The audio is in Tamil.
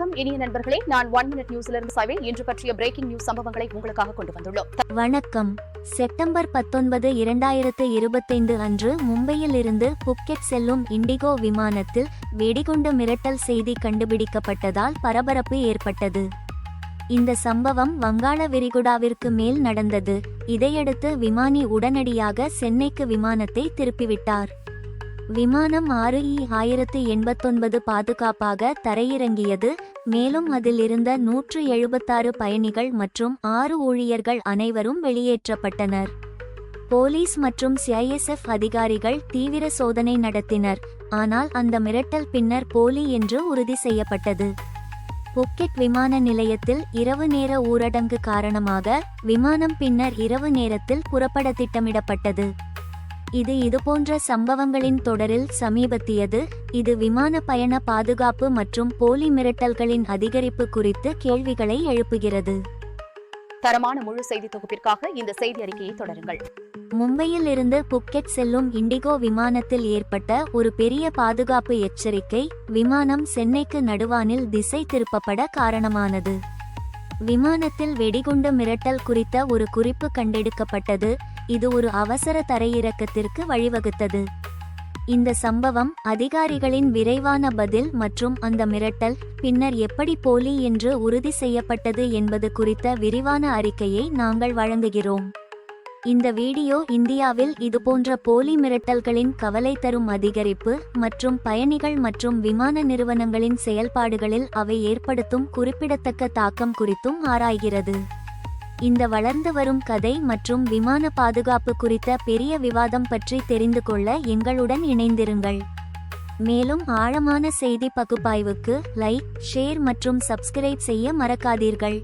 வணக்கம். இனிய நண்பர்களே நான் ஒன் மினிட் நியூஸ்ல இருந்து சாய்வே இன்று பற்றிய பிரேக்கிங் நியூஸ் சம்பவங்களை உங்களுக்காக கொண்டு வந்துள்ளோம். வணக்கம். செப்டம்பர் பத்தொன்பது இரண்டாயிரத்து இருபத்தைந்து அன்று மும்பையில் இருந்து புக்கெட் செல்லும் இண்டிகோ விமானத்தில் வெடிகுண்டு மிரட்டல் செய்தி கண்டுபிடிக்கப்பட்டதால் பரபரப்பு ஏற்பட்டது. இந்த சம்பவம் வங்காள விரிகுடாவிற்கு மேல் நடந்தது. இதையடுத்து விமானி உடனடியாக சென்னைக்கு விமானத்தை திருப்பிவிட்டார். விமானம் ஆறு இ ஆயிரத்து எண்பத்தொன்பது பாதுகாப்பாக தரையிறங்கியது மேலும் அதில் இருந்த நூற்று எழுபத்தாறு பயணிகள் மற்றும் ஆறு ஊழியர்கள் அனைவரும் வெளியேற்றப்பட்டனர். போலீஸ் மற்றும் சிஐஎஸ்எஃப் அதிகாரிகள் தீவிர சோதனை நடத்தினர் ஆனால் அந்த மிரட்டல் பின்னர் போலி என்று உறுதி செய்யப்பட்டது. புக்கெட் விமான நிலையத்தில் இரவு நேர ஊரடங்கு காரணமாக விமானம் பின்னர் இரவு நேரத்தில் புறப்பட திட்டமிடப்பட்டது. இது இதுபோன்ற சம்பவங்களின் தொடரில் சமீபத்தியது. இது விமான பயண பாதுகாப்பு மற்றும் போலி மிரட்டல்களின் அதிகரிப்பு குறித்து கேள்விகளை எழுப்புகிறது. தரமான முழு செய்தி தொகுப்பிற்காக இந்த செய்தி அறிக்கையை தொடருங்கள். மும்பையில் இருந்து புக்கெட் செல்லும் இண்டிகோ விமானத்தில் ஏற்பட்ட ஒரு பெரிய பாதுகாப்பு எச்சரிக்கை விமானம் சென்னைக்கு நடுவானில் திசை திருப்பப்பட காரணமானது. விமானத்தில் வெடிகுண்டு மிரட்டல் குறித்த ஒரு குறிப்பு கண்டெடுக்கப்பட்டது. இது ஒரு அவசர தரையிறக்கத்திற்கு வழிவகுத்தது. இந்த சம்பவம் அதிகாரிகளின் விரைவான பதில் மற்றும் அந்த மிரட்டல் பின்னர் எப்படி போலி என்று உறுதி செய்யப்பட்டது என்பது குறித்த விரிவான அறிக்கையை நாங்கள் வழங்குகிறோம். இந்த வீடியோ இந்தியாவில் இதுபோன்ற போலி மிரட்டல்களின் கவலை தரும் அதிகரிப்பு மற்றும் பயணிகள் மற்றும் விமான நிறுவனங்களின் செயல்பாடுகளில் அவை ஏற்படுத்தும் குறிப்பிடத்தக்க தாக்கம் குறித்தும் ஆராய்கிறது. இந்த வளர்ந்து வரும் கதை மற்றும் விமான பாதுகாப்பு குறித்த பெரிய விவாதம் பற்றி தெரிந்து கொள்ள எங்களுடன் இணைந்திருங்கள். மேலும் ஆழமான செய்தி பகுப்பாய்வுக்கு லைக் ஷேர் மற்றும் சப்ஸ்கிரைப் செய்ய மறக்காதீர்கள்.